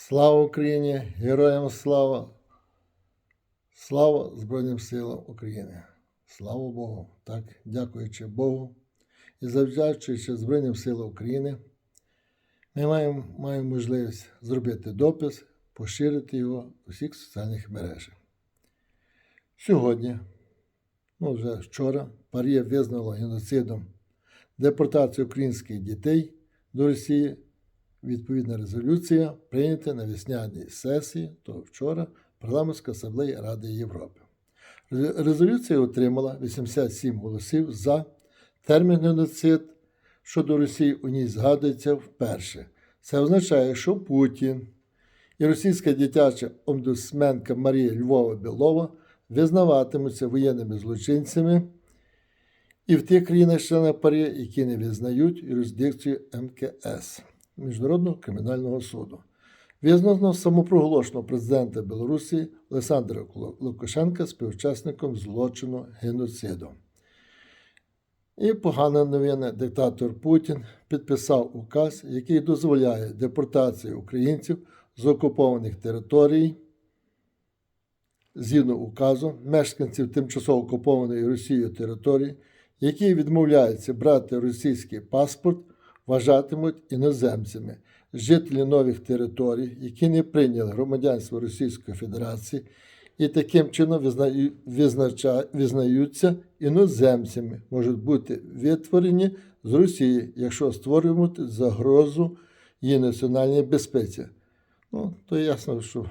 Слава Україні! Героям слава! Слава Збройним силам України! Слава Богу! Так, дякуючи Богу і завдячуючи Збройним силам України, ми маємо, маємо можливість зробити допис, поширити його у всіх соціальних мережах. Сьогодні, ну вже вчора, Парія визнала геноцидом депортацію українських дітей до Росії. Відповідна резолюція прийнята на весняній сесії, то вчора Парламентської асамблеї Ради Європи. Резолюція отримала 87 голосів за термін геноцид щодо Росії у ній згадується вперше. Це означає, що Путін і російська дитяча омбудсменка Марія Львова Білова визнаватимуться воєнними злочинцями і в тих країнах-членах ПАРЄ, які не визнають юрисдикцію МКС Міжнародного кримінального суду. Визнано самопроголошеного президента Білорусі Олександра Лукашенка співучасником злочину геноциду. І погана новина, диктатор Путін підписав указ, який дозволяє депортацію українців з окупованих територій згідно указу мешканців тимчасово окупованої Росією території, які відмовляються брати російський паспорт, вважатимуть іноземцями. Жителі нових територій, які не прийняли громадянство Російської Федерації і таким чином визнаються іноземцями, можуть бути витворені з Росії, якщо створюють загрозу її національній безпеці. Ну, то ясно, що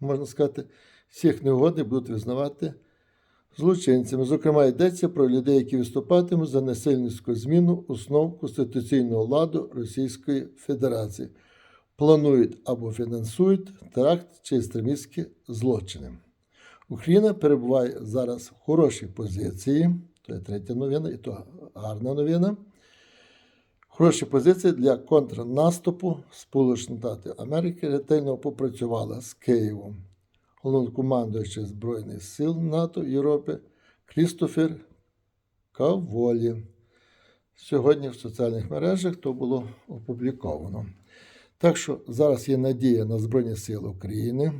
можна сказати, всіх неугодних будуть визнавати злочинцями. Зокрема, йдеться про людей, які виступатимуть за насильницьку зміну основ конституційного ладу Російської Федерації, планують або фінансують теракт чи екстремістські злочини. Україна перебуває зараз в хорошій позиції. То є третя новина, і то гарна новина. Хороші позиції для контрнаступу Сполучені Штати Америки ретельно попрацювала з Києвом. Головнокомандуючий Збройних сил НАТО Європи Крістофер Каволі. Сьогодні в соціальних мережах то було опубліковано. Так що зараз є надія на Збройні Сили України.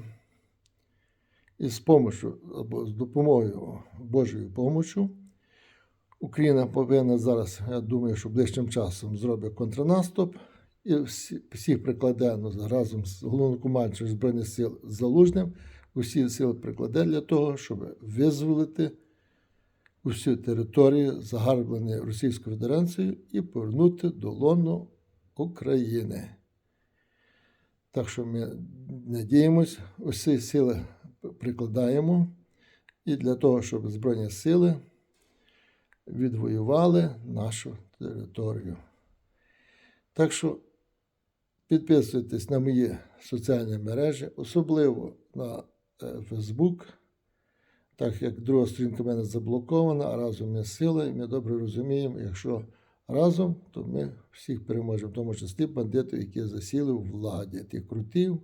І з помощю або з допомогою Божою помощю Україна повинна зараз, я думаю, що ближчим часом зробить контрнаступ і всіх прикладе ну, разом з головнокомандуючим Збройних сил Залужним, усі сили прикладе для того, щоб визволити усю територію, загарблені Російською Федерацією, і повернути до лону України. Так що ми надіємось, усі сили прикладаємо і для того, щоб Збройні сили відвоювали нашу територію. Так що підписуйтесь на мої соціальні мережі, особливо на Facebook, так як друга сторінка в мене заблокована, а разом ми сила, і ми добре розуміємо, якщо разом, то ми всіх переможемо, в тому числі бандитів, які засіли у владі, тих крутів,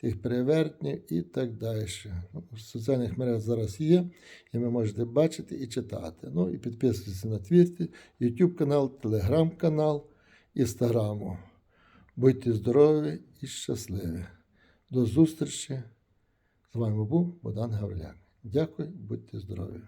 тих перевертнів і так далі. Ну, В соціальних мережах зараз є, і ви можете бачити і читати. Ну і підписуйтесь на Твіттер, YouTube канал, Телеграм канал, Інстаграму. Будьте здорові і щасливі. До зустрічі. З вами був Богдан Гавриляк. Дякую, будьте здорові.